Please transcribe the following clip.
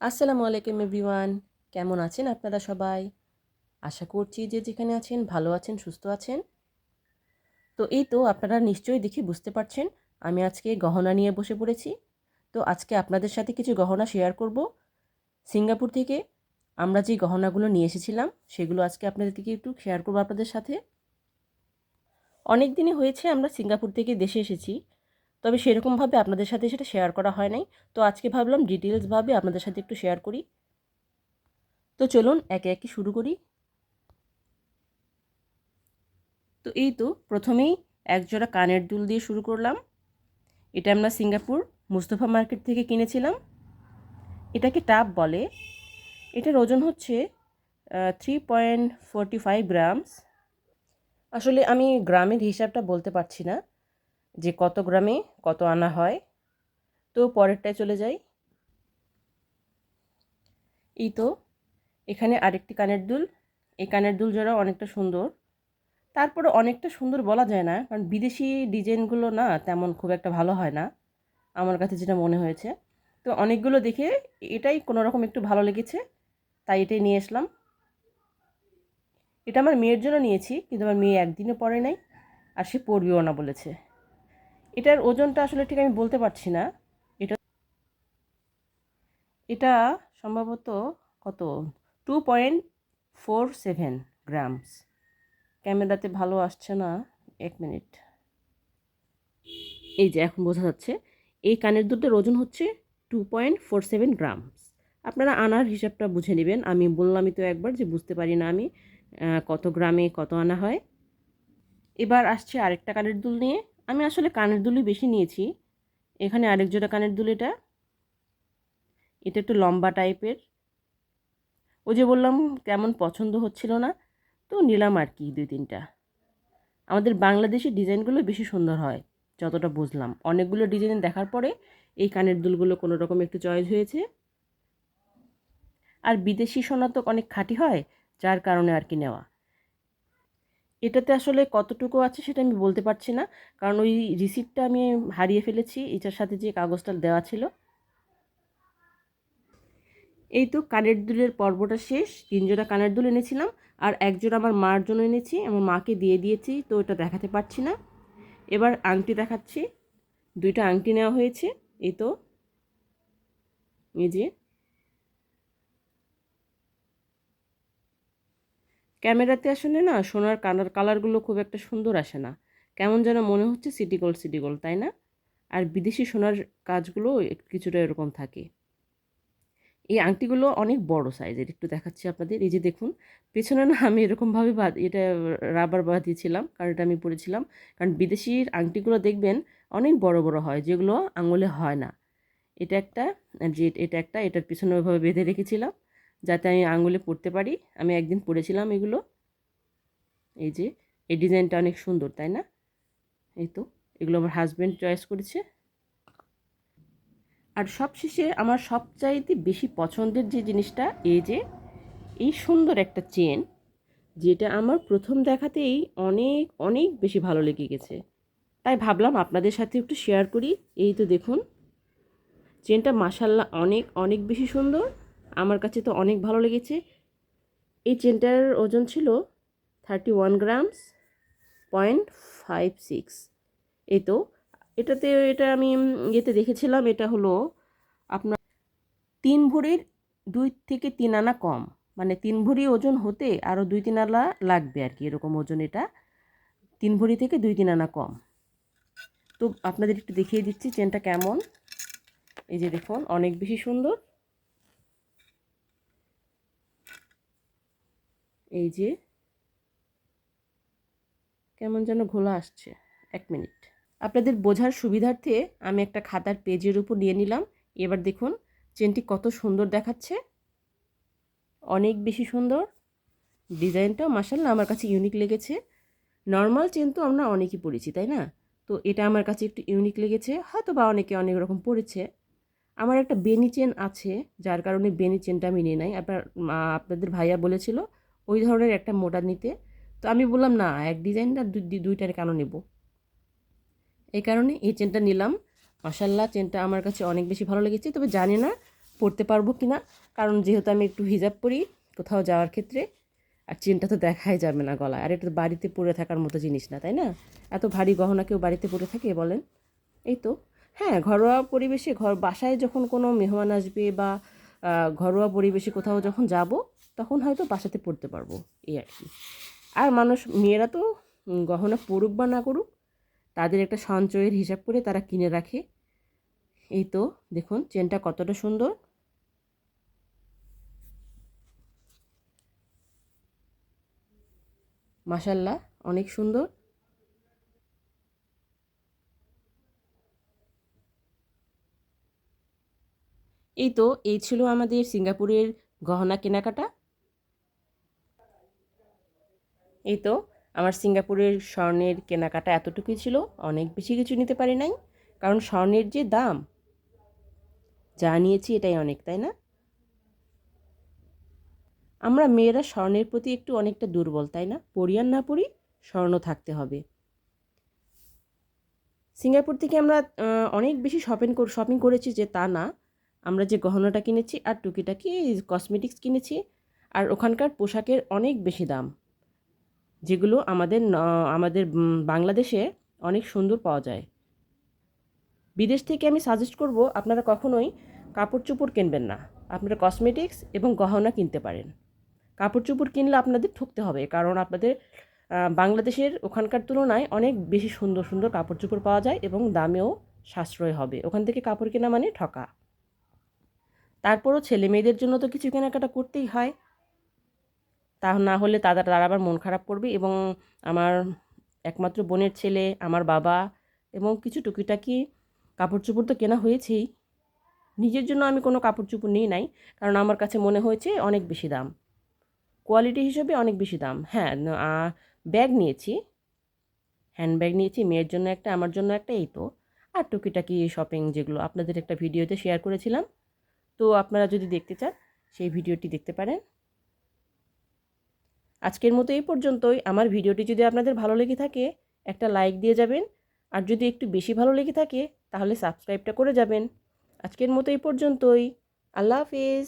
আসসালামু আলাইকুম এভরিওয়ান। কেমন আছেন আপনারা সবাই? আশা করছি যে যেখানে আছেন ভালো আছেন, সুস্থ আছেন। তো এই তো আপনারা নিশ্চয়ই দেখে বুঝতে পারছেন, আমি আজকে গহনা নিয়ে বসে পড়েছি। তো আজকে আপনাদের সাথে কিছু গহনা শেয়ার করব। সিঙ্গাপুর থেকে আমরা যে গহনাগুলো নিয়ে এসেছিলাম, সেগুলো আজকে আপনাদেরকে একটু শেয়ার করব আপনাদের সাথে। অনেক দিনই হয়েছে আমরা সিঙ্গাপুর থেকে দেশে এসেছি। তবে সেরকমভাবে আপনাদের সাথে সেটা শেয়ার করা হয় নাই। তো আজকে ভাবলাম ডিটেলসভাবে আপনাদের সাথে একটু শেয়ার করি। তো চলুন একে একে শুরু করি। তো এই তো প্রথমেই একজোড়া কানের দুল দিয়ে শুরু করলাম। এটা আমরা সিঙ্গাপুর মুস্তফা মার্কেট থেকে কিনেছিলাম। এটাকে টাপ বলে। এটার ওজন হচ্ছে three point forty five grams আসলে আমি গ্রামের হিসাবটা বলতে পারছি না। যে কত গ্রামে কত আনা হয়। তো পরেরটায় চলে যাই। এই তো, এখানে আরেকটি কানের দুল। এই কানের দুল জোড়া অনেকটা সুন্দর। তারপরে অনেকটা সুন্দর বলা যায় না, কারণ বিদেশি ডিজাইনগুলো না তেমন খুব একটা ভালো হয় না, আমার কাছে যেটা মনে হয়েছে। তো অনেকগুলো দেখে এটাই কোনো রকম একটু ভালো লেগেছে, তাই এটাই নিয়ে আসলাম। এটা আমার মেয়ের জন্য নিয়েছি, কিন্তু আমার মেয়ে একদিনও পরে নাই, আর সে পড়বেও না বলেছে। এটার ওজনটা আসলে ঠিক আমি বলতে পারছি না। এটা এটা সম্ভবত কত? Two point four seven grams ক্যামেরাতে ভালো আসছে না। এক মিনিট। এই যে এখন বোঝা যাচ্ছে, এই কানের দুধের ওজন হচ্ছে two point four seven grams আপনারা আনার হিসাবটা বুঝে নেবেন। আমি বললামই তো একবার যে বুঝতে পারি না আমি কত গ্রামে কত আনা হয়। এবার আসছে আরেকটা কানের দুল নিয়ে। আমি আসলে কানের দুলই বেশি নিয়েছি। এখানে আরেক জোড়া কানের দুল এটা। এটা একটু লম্বা টাইপের। ও যে বললাম, কেমন পছন্দ হচ্ছিল না, তো নিলাম আর কি দুই তিনটা। আমাদের বাংলাদেশি ডিজাইনগুলো বেশি সুন্দর হয়, যতটা বুঝলাম। অনেকগুলো ডিজাইন দেখার পরে এই কানের দুলগুলো কোনো রকম একটু চয়েস হয়েছে। আর বিদেশি সোনা তো অনেক খাঁটি হয়, যার কারণে আর কি নেওয়া। এটাতে আসলে কতটুকু আছে সেটা আমি বলতে পারছি না। কারণ ওই রিসিপ্টটা আমি হারিয়ে ফেলেছি, এটার সাথে যে কাগজটা দেওয়া ছিল। এই তো কানের দুলের পর্বটা শেষ। তিনজোড়া কানের দুল এনেছিলাম আর একজোড়া আমার মার জন্য এনেছি আমার মাকে দিয়ে দিয়েছি, তো ওটা দেখাতে পারছি না। এবার আংটি দেখাচ্ছি। দুইটা আংটি নেওয়া হয়েছে, এই তো। এই যে ক্যামেরাতে আসলে না সোনার কালার, কালারগুলো খুব একটা সুন্দর আসে না। কেমন যেন মনে হচ্ছে সিটি গোল্ড সিটি গোল্ড, তাই না? আর বিদেশি সোনার কাজগুলো কিছুটা এরকম থাকে। এই আংটিগুলো অনেক বড় সাইজের, একটু দেখাচ্ছি আপনাদের। এই যে দেখুন, পেছনে না আমি এরকমভাবে বাদ এটা রাবার বাঁধিয়েছিলাম, কারণ এটা আমি পরেছিলাম। কারণ বিদেশির আংটিগুলো দেখবেন অনেক বড় বড় হয়, যেগুলো আঙুলে হয় না। এটা একটা, যে, এটা একটা, এটার পিছনে ওইভাবে বেঁধে রেখেছিলাম। যাতে আমি আঙুলে পড়তে পারি। আমি একদিন পড়েছিলাম এগুলো। এই যে, এই ডিজাইনটা অনেক সুন্দর, তাই না? এই তো, এগুলো আমার হাজব্যান্ড চয়েস করেছে। আর সবশেষে আমার সবচাইতে বেশি পছন্দের যে জিনিসটা, এই যে, এই সুন্দর একটা চেন যেটা আমার প্রথম দেখাতেই অনেক অনেক বেশি ভালো লেগে গেছে। তাই ভাবলাম আপনাদের সাথে একটু শেয়ার করি। এই তো দেখুন চেনটা মাসাল্লাহ অনেক অনেক বেশি সুন্দর। আমার কাছে তো অনেক ভালো লেগেছে। এই চেনটার ওজন ছিল thirty one grams point five six এই তো, এটাতে, এটা আমি ইয়েতে দেখেছিলাম, এটা হলো আপনার তিন ভরির দুই থেকে তিন আনা কম। মানে তিন ভরি ওজন হতে আরও দুই তিন আনা লাগবে আর কি এরকম ওজন এটা। তিন ভরি থেকে দুই তিন আনা কম। তো আপনাদের একটু দেখিয়ে দিচ্ছি চেনটা কেমন। এই যে দেখুন, অনেক বেশি সুন্দর। এই যে, কেমন যেন ঘোলা আসছে, এক মিনিট। আপনাদের বোঝার সুবিধার্থে আমি একটা খাতার পেজের উপর নিয়ে নিলাম। এবার দেখুন, চেনটি কত সুন্দর দেখাচ্ছে। অনেক বেশি সুন্দর। ডিজাইনটাও মাসাল্লাহ আমার কাছে ইউনিক লেগেছে। নর্মাল চেন তো আমরা অনেকই পড়েছি তাই না? তো এটা আমার কাছে একটু ইউনিক লেগেছে। হয়তো বা অনেকে অনেক রকম পড়েছে আমার একটা বেনি চেন আছে, যার কারণে বেনি চেনটা আমি নিয়ে নাই। আপনার আপনাদের ভাইয়া বলেছিল ওই ধরনের একটা মোটা নিতে। তো আমি বললাম, না, এক ডিজাইনটা দুইটার কেন নেব? এই কারণে এই চেনটা নিলাম। মাসাল্লাহ চেনটা আমার কাছে অনেক বেশি ভালো লেগেছে। তবে জানি না পরতে পারব কি না কারণ যেহেতু আমি একটু হিজাব পরি কোথাও যাওয়ার ক্ষেত্রে, আর চেনটা তো দেখাই যাবে না গলায়। আর এটা তো বাড়িতে পরে থাকার মতো জিনিস না, তাই না? এত ভারী গহনা কেউ বাড়িতে পরে থাকে, বলেন। এই তো। হ্যাঁ ঘরোয়া পরিবেশে ঘর, বাসায় যখন কোনো মেহমান আসবে বা ঘরোয়া পরিবেশে কোথাও যখন যাব তখন হয়তো বাসাতে পড়তে পারব, এই আর কি। আর মানুষ, মেয়েরা তো গহনা পড়ুক বা না করুক, তাদের একটা সঞ্চয়ের হিসাব করে তারা কিনে রাখে। এই তো, দেখুন, চেনটা কতটা সুন্দর। মাশাল্লাহ, অনেক সুন্দর। এই তো, এই ছিল আমাদের সিঙ্গাপুরের গহনা কেনাকাটা। এই তো, আমার সিঙ্গাপুরের স্বর্ণের কেনাকাটা এতটুকুই ছিল, অনেক বেশি কিছু নিতে পারি নাই, কারণ স্বর্ণের যে দাম, যা নিয়েছি এটাই অনেক, তাই না? আমরা মেয়েরা স্বর্ণের প্রতি একটু অনেকটা দুর্বল, তাই না? পরি আর না পড়ি, স্বর্ণ থাকতে হবে। সিঙ্গাপুর থেকে আমরা অনেক বেশি শপিং শপিং করেছি যে তা না। আমরা যে গহনাটা কিনেছি আর টুকিটাকি কসমেটিক্স কিনেছি, আর ওখানকার পোশাকের অনেক বেশি দাম। যেগুলো আমাদের আমাদের বাংলাদেশে অনেক সুন্দর পাওয়া যায়। বিদেশ থেকে আমি সাজেস্ট করব, আপনারা কখনোই কাপড় চোপড় কিনবেন না। আপনারা কসমেটিক্স এবং গহনা কিনতে পারেন। কাপড় চোপড় কিনলে আপনাদের ঠকতে হবে, কারণ আপনাদের বাংলাদেশের ওখানকার তুলনায় অনেক বেশি সুন্দর সুন্দর কাপড় চোপড় পাওয়া যায় এবং দামেও সাশ্রয় হবে। ওখান থেকে কাপড় কেনা মানে ঠকা। তারপরও ছেলে মেয়েদের জন্য তো কিছু কেনাকাটা করতেই হয়। তা না হলে তারা তারা আবার মন খারাপ করবে এবং আমার একমাত্র বোনের ছেলে, আমার বাবা এবং কিছু টুকিটাকি কাপড় চোপড় তো কেনা হয়েছেই। নিজের জন্য আমি কোনো কাপড় চোপড় নিই নাই, কারণ আমার কাছে মনে হয়েছে অনেক বেশি দাম। কোয়ালিটি হিসেবে অনেক বেশি দাম। হ্যাঁ ব্যাগ নিয়েছি। হ্যান্ডব্যাগ নিয়েছি, মেয়ের জন্য একটা, আমার জন্য একটা, এই তো। আর টুকিটাকি শপিং যেগুলো, আপনাদের একটা ভিডিওতে শেয়ার করেছিলাম। তো আপনারা যদি দেখতে চান, সেই ভিডিওটি দেখতে পারেন। আজকের মতো এই পর্যন্তই। আমার ভিডিওটি যদি আপনাদের ভালো লেগে থাকে, একটা লাইক দিয়ে যাবেন। আর যদি একটু বেশি ভালো লেগে থাকে, তাহলে সাবস্ক্রাইবটা করে যাবেন। আজকের মতো এই পর্যন্তই। আল্লাহ হাফিজ।